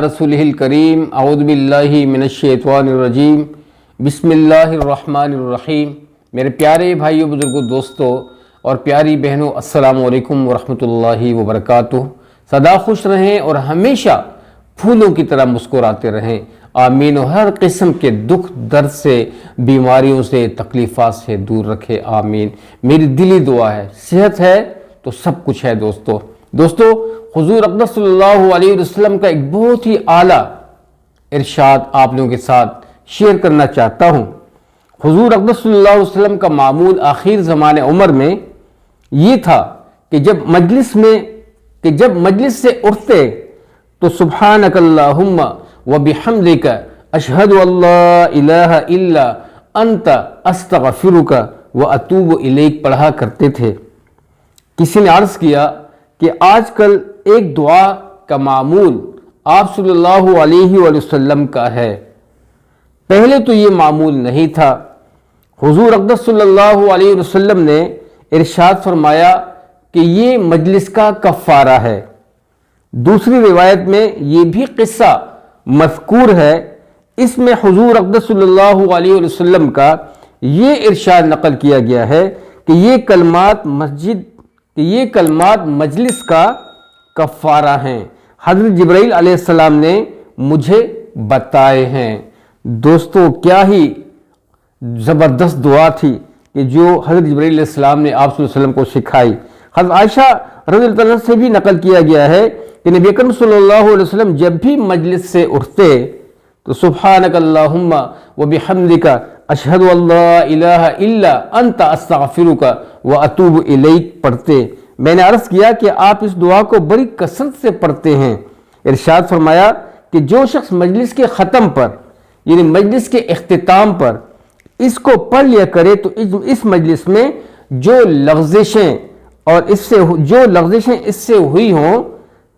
रसूलिल करीम मिनश्शैतानिर्रजीम बिस्मिल्लाहिर्रहमानिर्रहीम मेरे प्यारे भाइयों, बुज़ुर्गों, दोस्तों और प्यारी बहनों, अस्सलाम वालेकुम वरहमतुल्लाहि वबरकातुहू। सदा खुश रहें और हमेशा फूलों की तरह मुस्कुराते रहें। आमीन। और हर किस्म के दुख, दर्द से, बीमारियों से तकलीफ़ा से दूर रखे। आमीन। मेरी दिली दुआ है। सेहत है तो सब कुछ है दोस्तों। दोस्तों, हुजूर अकदस वसल्लम का एक बहुत ही आला इरशाद आप लोगों के साथ शेयर करना चाहता हूँ। हुजूर अकदस वसल्लम का मामूल आखिर ज़माने उमर में ये था कि जब मजलिस में, कि जब मजलिस से उठते तो सुबहान अकल्लाहुम्मा व बिहमदिक अशहदु अल्ला इलाहा इल्ला अंत अस्तगफिरुका व अतूब इलेक पढ़ा करते थे। किसी ने अर्ज़ किया कि आजकल एक दुआ का मामूल आप सल्लल्लाहु अलैहि वसल्लम का है। पहले तो ये मामूल नहीं था। हुजूर अकदस सल्लल्लाहु अलैहि वसल्लम ने इरशाद फरमाया कि ये मजलिस का कफ़ारा है। दूसरी रिवायत में ये भी किस्सा मजकूर है। इसमें हुजूर अकदस सल्लल्लाहु अलैहि वसल्लम का ये इरशाद नकल किया गया है कि ये कलमात मस्जिद कि ये कलमात मजलिस का कफ़ारा हैं। हज़रत जब्राईल अलैहिस्सलाम ने मुझे बताए हैं। दोस्तों, क्या ही ज़बरदस्त दुआ थी कि जो हज़रत जब्राईल अलैहिस्सलाम ने आप वसल्लम को सिखाई। हज़रत आयशा रज़ी से भी नकल किया गया है कि नबी अकरम सल्लल्लाहु अलैहि वसल्लम जब भी मजलिस से उठते तो सुबहानक अल्लाहुम्मा व बिहम्दिका अशहदु अंत अस्तगफिरुका व अतूब इलैक पढ़ते। मैंने अर्ज़ किया कि आप इस दुआ को बड़ी कसरत से पढ़ते हैं। इरशाद फरमाया कि जो शख्स मजलिस के ख़त्म पर यानी मजलिस के अख्ताम पर इसको पढ़ लिया करे तो इस, इस मजलिस में जो लफ्ज़ें और इससे जो लफ्ज़ें इससे हुई हों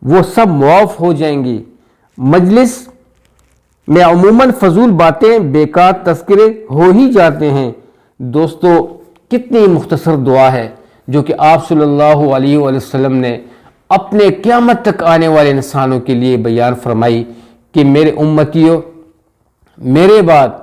वो सब मुआफ़ हो जाएँगी। मजलिस में अमूमन फजूल बातें बेकार तस्करे हो ही जाते हैं। दोस्तों, कितनी मुख्तसर दुआ है जो कि आप सल्लल्लाहु अलैहि वसल्लम ने अपने क़्यामत तक आने वाले इंसानों के लिए बयान फरमाई कि मेरे उम्मतियों, मेरे बाद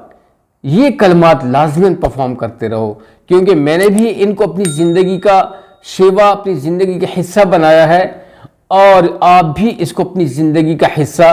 ये कलमात लाजमन परफॉर्म करते रहो। क्योंकि मैंने भी इनको अपनी ज़िंदगी का शेवा, अपनी ज़िंदगी का हिस्सा बनाया है और आप भी इसको अपनी ज़िंदगी का हिस्सा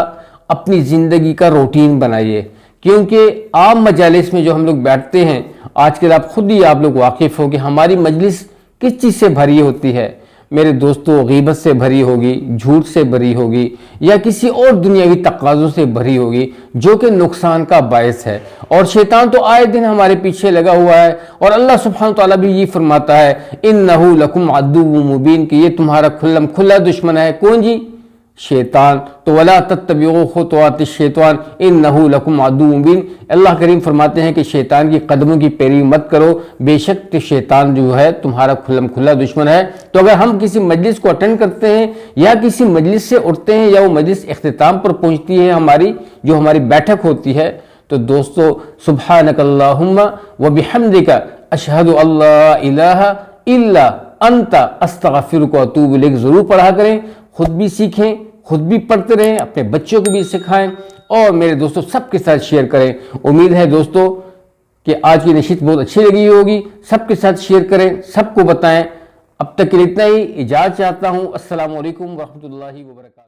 अपनी ज़िंदगी का रूटीन बनाइए। क्योंकि आम मजालिस में जो हम लोग बैठते हैं, आजकल आप खुद ही आप लोग वाकिफ़ हो कि हमारी मजलिस किस चीज़ से भरी होती है? मेरे दोस्तों, गीबत से भरी होगी, झूठ से भरी होगी, या किसी और दुनियावी तकाज़ों से भरी होगी, जो कि नुकसान का बायस है। और शैतान तो आए दिन हमारे पीछे लगा हुआ है, और अल्लाह सुबहान ताला भी ये फरमाता है इन नहू लकुम अदू मुबीन, कि ये तुम्हारा खुल्लम खुला दुश्मन है। कौन जी? शैतान। तो वला तत्तबियोत शैतान इन नहू लकुम अदू मुबीन। अल्लाह करीम फरमाते हैं कि शैतान की कदमों की पैरवी मत करो। बेशक कि शैतान जो है, तुम्हारा खुल्लम खुला दुश्मन है। तो अगर हम किसी मजलिस को अटेंड करते हैं, या किसी मजलिस से उठते हैं, या वो मजलिस अख्ताम पर पहुँचती है हमारी, जो हमारी बैठक होती है तो दोस्तों सुबह नकल्लाहुम्मा व बिहमदिका, अशहदु अल्लाह इल्ला अंता अस्तगफिर को अतूब इलैक। ज़रूर पढ़ा करें। खुद भी सीखें, खुद भी पढ़ते रहें, अपने बच्चों को भी सिखाएँ और मेरे दोस्तों सबके साथ शेयर करें। उम्मीद है दोस्तों कि आज की नशीत बहुत अच्छी लगी होगी। सबके साथ शेयर करें, सबको बताएँ। अब तक के लिए इतना ही। इजाज़त चाहता हूँ। असल वरहमल रहमतुल्लाहि व बरकातहू